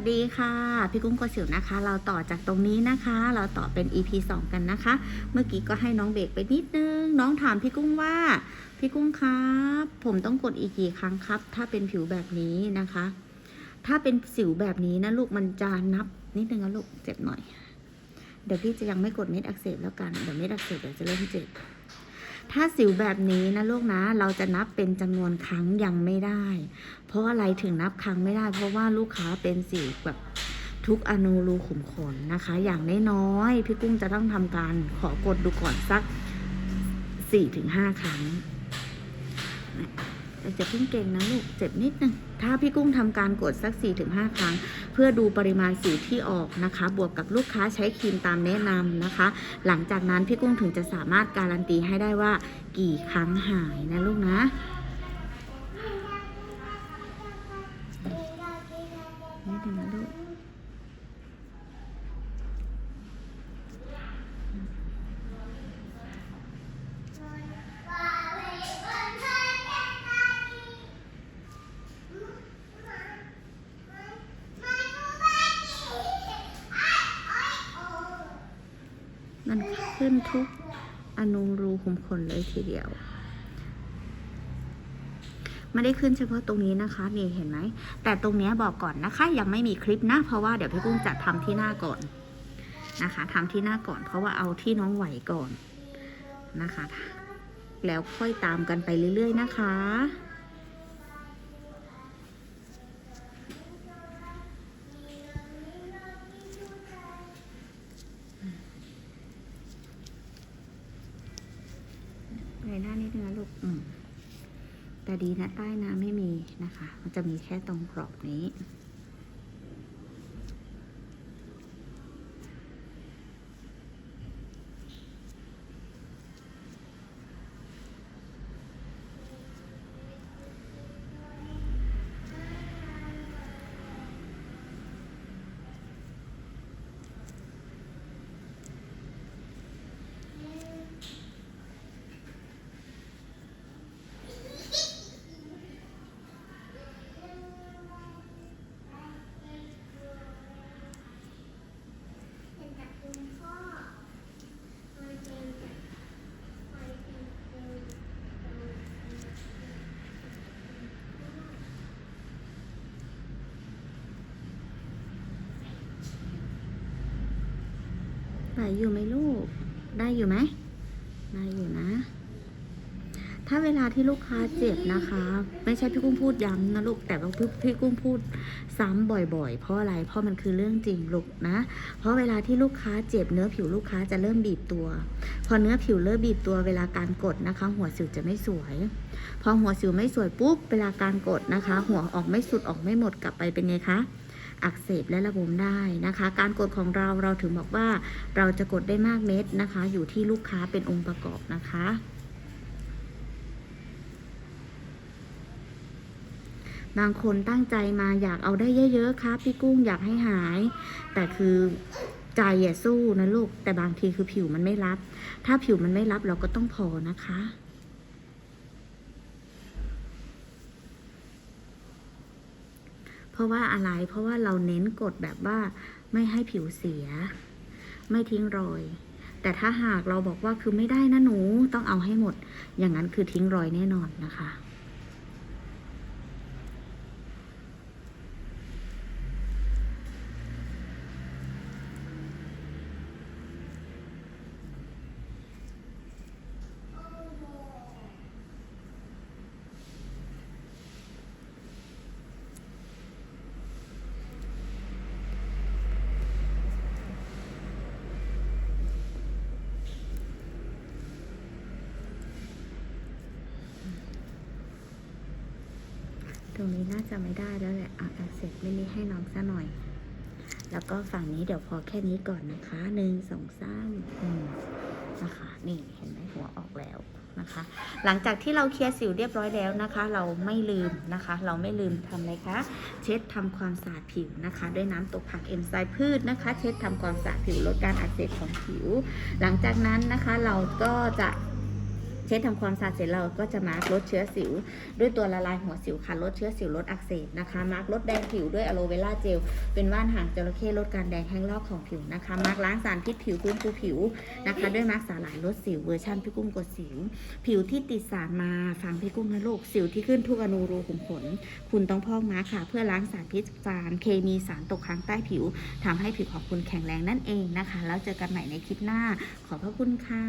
สดีค่ะ พี่กุ้งกสิวนะคะ เราต่อจากตรงนี้นะคะ เราต่อเป็น EP 2 กันนะคะ เมื่อกี้ก็ให้น้องเบรกไปนิดนึง น้องถามพี่กุ้งว่า พี่กุ้งครับ ผมต้องกดอีกกี่ครั้งครับ ถ้าเป็นผิวแบบนี้นะคะ ถ้าเป็นสิวแบบนี้นะลูกมันจะนับนิดนึงนะลูกเจ็บหน่อย เดี๋ยวพี่จะยังไม่กดเม็ดอักเสบแล้วกัน เดี๋ยวเม็ดอักเสบเดี๋ยวจะเริ่มเจ็บ ถ้าสิวแบบนี้นะลูกนะ เราจะนับเป็นจำนวนครั้งยังไม่ได้ เพราะอะไรถึงนับครั้งไม่ได้ เพราะว่าลูกค้าเป็นสิวแบบทุกอนูรูขุมขนนะคะ อย่างน้อยๆพี่กุ้งจะต้องทำการขอกดดูก่อนสักสี่ถึงห้าครั้ง จะเพิ่งเก่งนะลูกเจ็บนิดนึงถ้าพี่กุ้งทำการกดสัก 4-5 ครั้ง เพื่อดูปริมาณสีที่ออกนะคะ บวกกับลูกค้าใช้ครีมตามแนะนำนะคะ หลังจากนั้นพี่กุ้งถึงจะสามารถการันตีให้ได้ว่ากี่ครั้งหายนะลูกนะ นิดนึงนะลูก มันขึ้นทุกอนูรูขุมขนเลยทีเดียวไม่ได้ขึ้นเฉพาะตรงนี้นะคะนี่เห็นไหม แต่ตรงนี้บอกก่อนนะคะ ยังไม่มีคลิปนะ เพราะว่าเดี๋ยวพี่กุ้งจะทำที่หน้าก่อนนะคะทำที่หน้าก่อน เพราะว่าเอาที่น้องไหวก่อนนะคะ แล้วค่อยตามกันไปเรื่อย ๆ นะคะ ไปหน้านิดนึงนะลูกอืมแต่ดีนะใต้น้ำไม่มีนะคะ มันจะมีแค่ตรงกรอบนี้ ไหวอยู่ไหมลูก ได้อยู่ไหมได้อยู่นะ ถ้าเวลาที่ลูกค้าเจ็บนะคะ ไม่ใช่พี่กุ้งพูดย้ำนะลูก แต่ว่าพี่พี่กุ้งพูดซ้ำบ่อยๆ เพราะอะไร เพราะมันคือเรื่องจริงลูกนะ เพราะเวลาที่ลูกค้าเจ็บเนื้อผิวลูกค้าจะเริ่มบีบตัว พอเนื้อผิวเริ่มบีบตัวเวลาการกดนะคะ หัวสิวจะไม่สวย พอหัวสิวไม่สวยปุ๊บ เวลาการกดนะคะ หัวออกไม่สุดออกไม่หมดกลับไปเป็นไงคะ อักเสบและระบมได้นะคะ การกดของเราเราถึงบอกว่าเราจะกดได้มากเม็ดนะคะ อยู่ที่ลูกค้าเป็นองค์ประกอบนะคะบางคนตั้งใจมาอยากเอาได้เยอะๆครับพี่กุ้งอยากให้หาย แต่คือใจอย่าสู้นะลูก แต่บางทีคือผิวมันไม่รับ ถ้าผิวมันไม่รับเราก็ต้องพอนะคะ เพ ราะว่าอะไรเพราะว่าเราเน้นกดแบบว่าไม่ให้ผิวเสีย ไม่ทิ้งรอย แต่ถ้าหากเราบอกว่าคือไม่ได้นะหนูต้องเอาให้หมด อย่างนั้นคือทิ้งรอยแน่นอนนะคะ ต รงนี้น่าจะไม่ได้แล้วแหละอะอะเสร็จไม่นี้ให้น้องซะหน่อย แล้วก็ฝั่งนี้เดี๋ยวพอแค่นี้ก่อนนะคะหนึ่งสองสามอืมนะคะนี่เห็นไหมหัวออกแล้วนะคะ หลังจากที่เราเคลียร์สิวเรียบร้อยแล้วนะคะ เราไม่ลืมนะคะ เราไม่ลืมทำอะไรคะเช็ดทำความสะอาดผิวนะคะ ด้วยน้ำตกผักเอนไซม์พืชนะคะ เช็ดทำความสะอาดผิวลดการอักเสบของผิว หลังจากนั้นนะคะเราก็จะ ช็ดทำความสะอาดเสร็จเราก็จะมาร์กลดเชื้อสิว ด้วยตัวละลายหัวสิวค่ะลดเชื้อสิวลดอักเสบนะคะมาร์กลดแดงผิวด้วยอะโลเวล่าเจลเป็นว่านหางจระเข้ลดการแดงแห้งลอกของผิวนะคะมาร์กล้างสารพิษผิวฟื้นฟูผิวนะคะ ด้วยมาร์กสาหร่ายลดสิวเวอร์ชันพี่กุ้งกดสิว ผิวที่ติดสารมาฟังพี่กุ้งนะลูกสิวที่ขึ้นทุกอนูรูขุมขนคุณต้องพอกมาร์กค่ะ เพื่อล้างสารพิษสารเคมีสารตกค้างใต้ผิวทำให้ผิวของคุณแข็งแรงนั่นเองนะคะ แล้วเจอกันใหม่ในคลิปหน้า ขอบพระคุณค่ะ